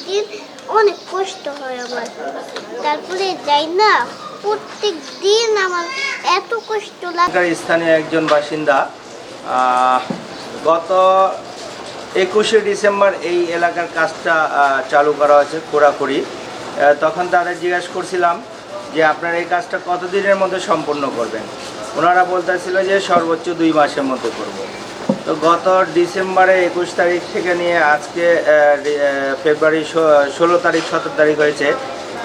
দিন অনেক কষ্ট হয় আমার। তারপরে যাই না, প্রত্যেক দিন আমার এত কষ্ট লাগে স্থানীয় একজন বাসিন্দা গত একুশে ডিসেম্বর এই এলাকার কাজটা চালু করা হয়েছে খোরাখুরি তখন তাদের জিজ্ঞেস করছিলাম যে আপনারা এই কাজটা কতদিনের মধ্যে সম্পূর্ণ করবেন? ওনারা বলতেছিল যে সর্বোচ্চ দুই মাসের মধ্যে করব। তো গত ডিসেম্বরে একুশ তারিখ থেকে নিয়ে আজকে ফেব্রুয়ারি ষোলো তারিখ, সতেরো তারিখ হয়েছে।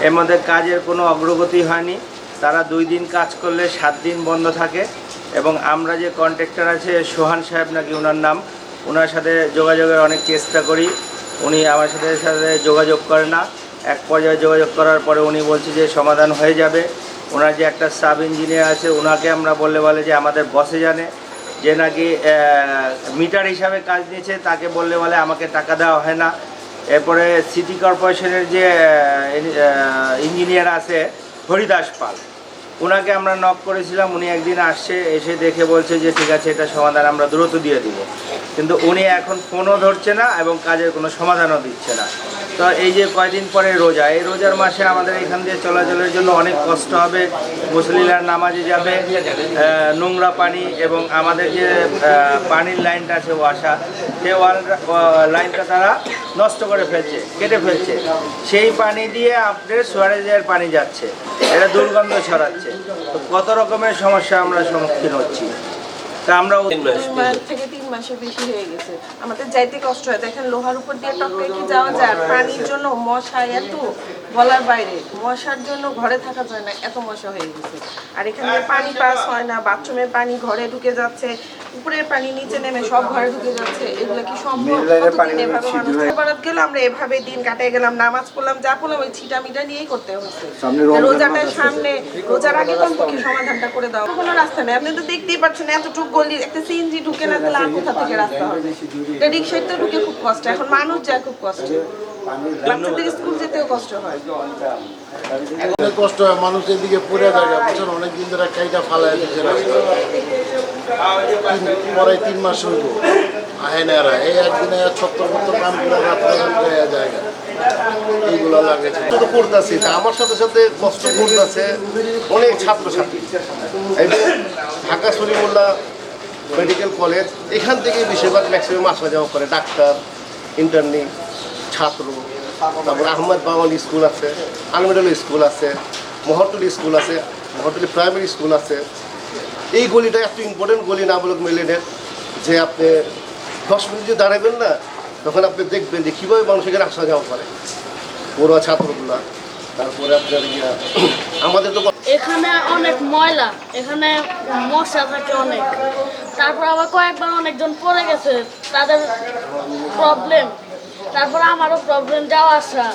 এর মধ্যে কাজের কোনো অগ্রগতি হয়নি। তারা দুই দিন কাজ করলে সাত দিন বন্ধ থাকে এবং আমরা যে কন্ট্রাক্টর আছে, সোহান সাহেব নাকি ওনার নাম ওনার সাথে যোগাযোগের অনেক চেষ্টা করি। উনি আমার সাথে সাথে যোগাযোগ করে না। এক পর্যায়ে যোগাযোগ করার পরে উনি বলছে যে সমাধান হয়ে যাবে। ওনার যে একটা সাব ইঞ্জিনিয়ার আছে ওনাকে আমরা বললে বলে যে আমাদের বসে জানে। যে নাকি মিটার হিসাবে কাজ নিয়েছে তাকে বললে বলে আমাকে টাকা দেওয়া হয় না। এরপরে সিটি কর্পোরেশনের যে ইঞ্জিনিয়ার আছে, হরিদাস পাল ওনাকে আমরা নক করেছিলাম। উনি একদিন আসছে, এসে দেখে বলছে যে, ঠিক আছে, এটা সমাধান আমরা দ্রুত দিয়ে দিব। কিন্তু উনি এখন ফোনও ধরছে না এবং কাজের কোনো সমাধানও দিচ্ছে না। তো এই যে কয়দিন পরে রোজা, এই রোজার মাসে আমাদের এখান দিয়ে চলাচলের জন্য অনেক কষ্ট হবে। মুসলিলার নামাজে যাবে নোংরা পানি এবং আমাদের যে পানির লাইনটা আছে ওয়াসা ওয়াল লাইনটা তারা নষ্ট করে ফেলছে, কেটে ফেলছে। সেই পানি দিয়ে আপনার সোয়ারেজের পানি যাচ্ছে, এটা দুর্গন্ধ ছড়াচ্ছে। তো কত রকমের সমস্যা আমরা সম্মুখীন হচ্ছি। তা আমরাও মাস থেকে তিন মাসের বেশি হয়ে গেছে। আমাদের যাইতে কষ্ট হয়। দেখেন লোহার উপর দিয়ে টপকে কি যাওয়া যায়। প্রাণীর জন্য মশা এত। বলার বাইরে মশার জন্য ঘরে থাকা যায় না এত মশা হয়ে গেছে। আর এখানে পানি পাস হয় না বাথরুমের পানি ঘরে ঢুকে যাচ্ছে উপরের পানি নিচে নেমে সব ঘরে ঢুকে যাচ্ছে এগুলো কি সম্ভব? এভাবে গেলে? আমরা এভাবে দিন কাটাই গেলাম নামাজ পড়লাম যা পড়লাম ওই ছিটা মিটা নিয়েই করতে হচ্ছে রোজাটার সামনে রোজার আগে কমপক্ষে সমাধানটা করে দাও? কোনো রাস্তা নেই আপনি তো দেখতেই পাচ্ছেন এতটুকু গলি একটা সিএনজি ঢুকে না তাহলে আর কোথা থেকে রাস্তা হবে? এটা রিক্সায় তো ঢুকে খুব কষ্ট এখন মানুষ যায় খুব কষ্ট। বাচ্চাদের স্কুল যেতেও কষ্ট হয়। অনেক কষ্ট হয় মানুষ এদিকে পড়ে অনেক দিন ধরে কাইটা ফালাই দিচ্ছে তিন- পরে তিন মাস হইব আহে না এই একদিনে ছত্তর বত্তর কাম করে রাত্রে যায় জায়গা এইগুলো লাগে। তো করতেছি তা আমার সাথে সাথে কষ্ট করতেছে অনেক ছাত্রছাত্রী। ঢাকা শরীফুল্লাহ মেডিকেল কলেজ এখান থেকে বেশিরভাগ ম্যাক্সিমাম আসা যাওয়া করে ডাক্তার ইন্টার্নি ছাত্র। তারপর আহমদ বাওয়াল স্কুল আছে, আলমেডাল স্কুল আছে মহরটুলি স্কুল আছে মহরটুলি প্রাইমারি স্কুল আছে। এই গলিটা এত ইম্পর্টেন্ট গলি না বলুক মিলেনের, যে আপনি দশ মিনিট যদি দাঁড়াবেন না, তখন আপনি দেখবেন যে কীভাবে মানুষ এখানে আসা যাওয়া করে। পড়ুয়া ছাত্রগুলা। তারপরে আপনার আমাদের তো এখানে অনেক ময়লা, এখানে মশা থাকে অনেক। তারপর আবার কয়েকবার অনেকজন পড়ে গেছে, তাদের প্রবলেম তারপর আমারও প্রবলেম যাওয়া আসা